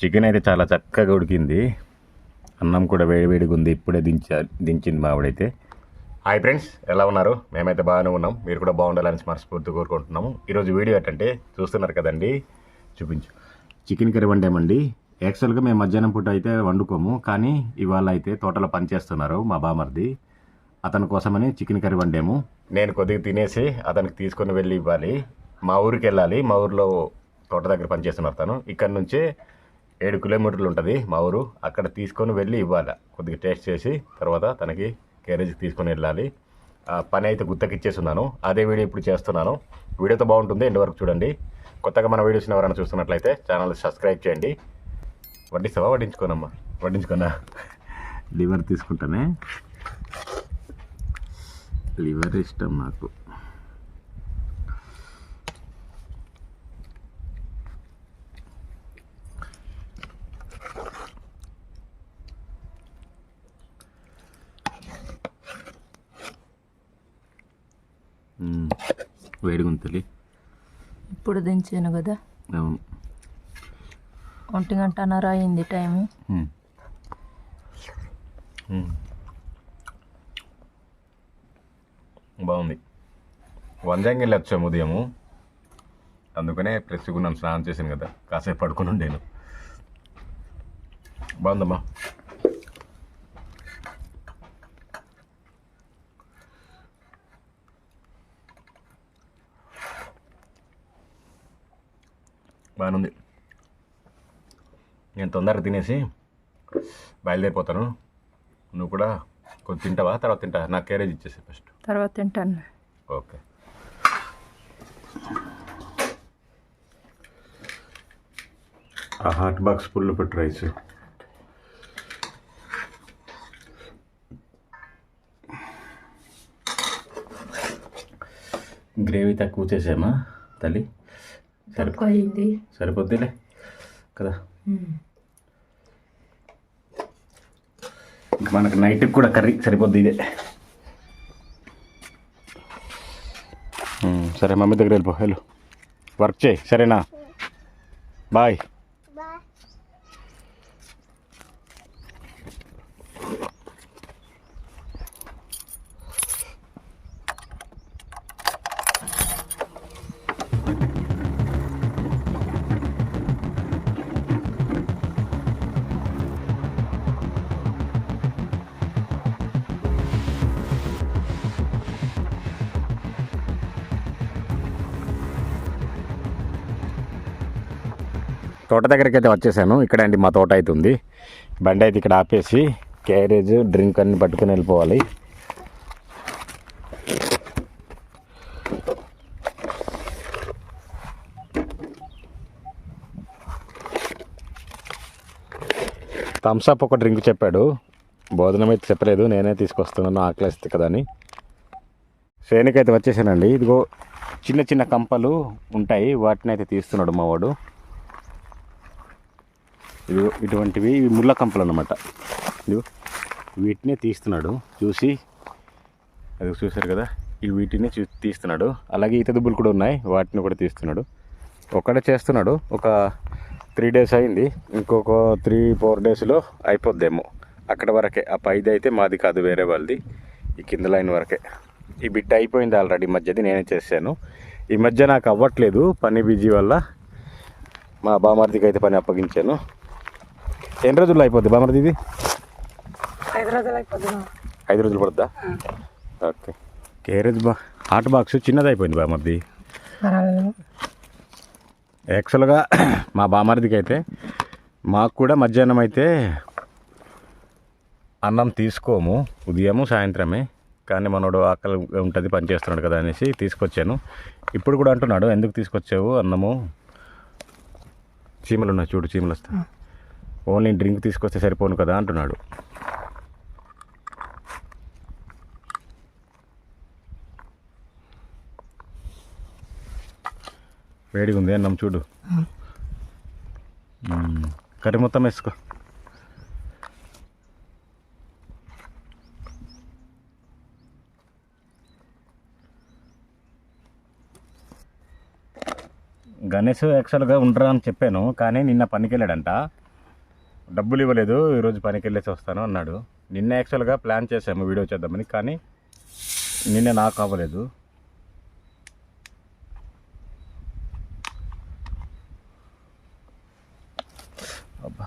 Chicken అయితే చాలా చక్కగా ఉడికింది. అన్నం కూడా వేడివేడిగా ఉంది. ఇప్పుడే దించా దించింది మావిడైతే హాయ్ ఫ్రెండ్స్ ఎలా ఉన్నారు? మేమైతే బాగానే ఉన్నాం. మీరు కూడా బాగుండాలని మనస్ఫూర్తి కోరుకుంటున్నాము. ఈరోజు వీడియో ఏంటంటే చూస్తున్నారు కదండి? చూపించు. చికెన్ కర్రీ వండామండి. యాక్చువల్గా మేము మధ్యాహ్నం పూట అయితే వండుకోము. కానీ ఇవాళ అయితే తోటలో పని చేస్తున్నారు మా బామర్ది. అతని కోసమని చికెన్ కర్రీ వండాము. నేను కొద్దిగా తినేసి అతనికి తీసుకొని వెళ్ళి ఇవ్వాలి. మా ఊరికి వెళ్ళాలి. మా ఊరిలో తోట దగ్గర పనిచేస్తున్నారు తను ఇక్కడ నుంచి ఏడు కిలోమీటర్లు ఉంటుంది మా ఊరు. అక్కడ తీసుకొని వెళ్ళి ఇవ్వాలి. కొద్దిగా టేస్ట్ చేసి తర్వాత తనకి క్యారేజ్కి తీసుకొని వెళ్ళాలి. ఆ పని అయితే గుత్తకిచ్చేస్తున్నాను అదే వీడియో ఇప్పుడు చేస్తున్నాను. వీడియోతో బాగుంటుంది. ఎండ్ వరకు చూడండి. కొత్తగా మన వీడియోస్ని ఎవరైనా చూస్తున్నట్లయితే ఛానల్ సబ్స్క్రైబ్ చేయండి. వడ్డిస్తావా? వడ్డించుకోనమ్మా. వడ్డించుకోనా? లివర్ తీసుకుంటానే. లివర్ ఇష్టం నాకు మ్మ్. వేడిగా ఉంది తల్లి ఇప్పుడు దించాను కదా? అవును. ఒంటి గంటన్నర అయింది టైం. బాగుంది. వంజంగి వచ్చాము ఉదయము. అందుకనే ఫ్రెష్గా ఉన్నాను స్నానం చేశాను కదా. కాసేపు పడుకుని ఉండేను బాగుందమ్మా. బాగానుంది నేను తొందరగా తినేసి బయలుదేరిపోతాను. నువ్వు కూడా కొంచెం తింటావా? తర్వాత తింటా. నాకు క్యారేజ్ ఇచ్చేసి ఫస్ట్. తర్వాత తింటాను. ఓకే. ఆ హాట్ బాక్స్ ఫుల్ పెట్టి రైస్. గ్రేవీ తక్కువ చేసామా తల్లి. తక్కువ అయింది సరిపోద్దిలే కదా? ఇంక మనకు నైట్కి కూడా కర్రీ సరిపోద్ది ఇదే. సరే మమ్మీ దగ్గర వెళ్ళిపో వెళ్ళు. వర్క్ చేయి సరేనా? బాయ్. తోట దగ్గరికి అయితే వచ్చేసాను. ఇక్కడ అండి మా తోట అయితే ఉంది. బండి అయితే ఇక్కడ ఆపేసి క్యారేజ్ డ్రింక్ అన్ని పట్టుకుని వెళ్ళిపోవాలి. థమ్స్అప్ ఒక డ్రింక్ చెప్పాడు. భోజనం అయితే చెప్పలేదు. నేనే తీసుకొస్తున్నాను. ఆకలిస్తే కదా అని. అయితే వచ్చేసానండి. ఇదిగో చిన్న చిన్న కంపలు ఉంటాయి. వాటిని అయితే తీస్తున్నాడు మా వాడు. ఇదిగో ఇటువంటివి ఇవి ముళ్ళ కంపలు అనమాట ఇదిగో తీస్తున్నాడు. చూసి అది చూశారు కదా? ఈ వీటిని చూ తీస్తున్నాడు. అలాగే ఈత దుబ్బులు కూడా ఉన్నాయి. వాటిని కూడా తీస్తున్నాడు. ఒక్కడే చేస్తున్నాడు. ఒక త్రీ డేస్ అయింది. ఇంకొక త్రీ ఫోర్ డేస్లో అయిపోద్దేమో. అక్కడ వరకే. ఆ పైది అయితే మాది కాదు వేరే వాళ్ళది. ఈ కింద లైన్ వరకే. ఈ బిట్ అయిపోయింది ఆల్రెడీ మధ్యది. నేనే చేశాను. ఈ మధ్య నాకు అవ్వట్లేదు. పని బిజీ వల్ల మా బామర్దికి అయితే పని అప్పగించాను. ఎన్ని రోజుల్లో అయిపోద్ది బామర్ది ఇది ఐదు రోజులు అయిపోతుంది ఐదు రోజులు పడుద్దా? ఓకే. క్యారేజ్ బా హాట్ బాక్స్ చిన్నది అయిపోయింది బామర్ది యాక్చువల్గా మా బామర్దికి అయితే మాకు కూడా మధ్యాహ్నం అయితే అన్నం తీసుకోము ఉదయము సాయంత్రమే. కానీ మనోడు ఆకలి ఉంటుంది పని చేస్తున్నాడు కదా అనేసి తీసుకొచ్చాను. ఇప్పుడు కూడా అంటున్నాడు ఎందుకు తీసుకొచ్చావు అన్నము? చీమలు ఉన్నాయి చూడు చీమలు వస్తా ఓన్లీ డ్రింక్ తీసుకొస్తే సరిపోను కదా అంటున్నాడు. వేడిగా ఉంది అన్నం చూడు. కర్రీ మొత్తం వేసుకో. గణేష్ యాక్చువల్గా ఉండరా అని చెప్పాను కానీ నిన్న పనికి వెళ్ళాడంట డబ్బులు ఇవ్వలేదు ఈరోజు పనికి వెళ్ళేసి వస్తాను అన్నాడు. నిన్న యాక్చువల్గా ప్లాన్ చేసాము వీడియో చేద్దామని కానీ నిన్న నాకు అవ్వలేదు. అబ్బా.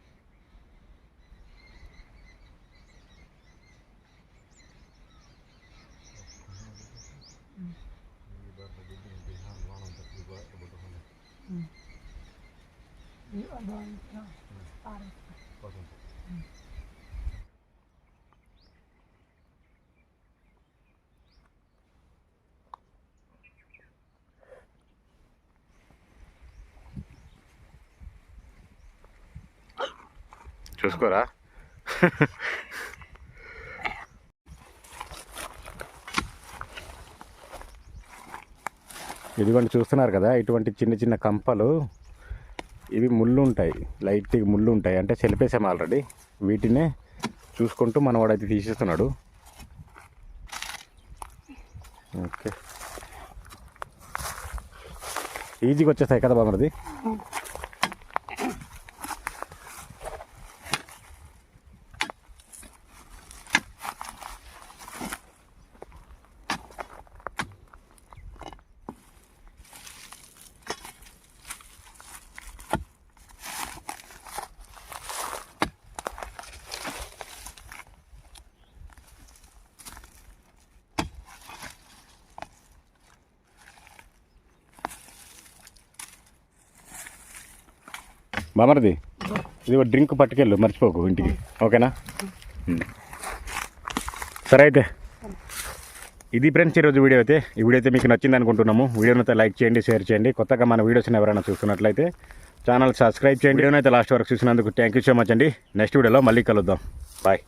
చూసుకోరా? ఇదిగోండి చూస్తున్నారు కదా ఇటువంటి చిన్న చిన్న కంపలు. ఇవి ముళ్ళు ఉంటాయి లైట్ ముళ్ళు ఉంటాయి అంటే చెలిపేసాము ఆల్రెడీ. వీటినే చూసుకుంటూ మనవాడైతే తీసేస్తున్నాడు. ఓకే. ఈజీగా వచ్చేస్తాయి కదా బామరది? బామర్ది? ఇది ఒక డ్రింక్ పట్టుకెళ్ళు మర్చిపోకు ఇంటికి. ఓకేనా? సరే అయితే. ఇది ఫ్రెండ్స్ ఈరోజు వీడియో అయితే. ఈ వీడియో అయితే మీకు నచ్చింది అనుకుంటున్నాము. వీడియోని అయితే లైక్ చేయండి షేర్ చేయండి. కొత్తగా మన వీడియోస్ని ఎవరైనా చూస్తున్నట్లయితే ఛానల్ సబ్స్క్రైబ్ చేయండి. వీడియోని అయితే లాస్ట్ వరకు చూసినందుకు థ్యాంక్ యూ సో మచ్ అండి. నెక్స్ట్ వీడియోలో మళ్ళీ కలుద్దాం. బాయ్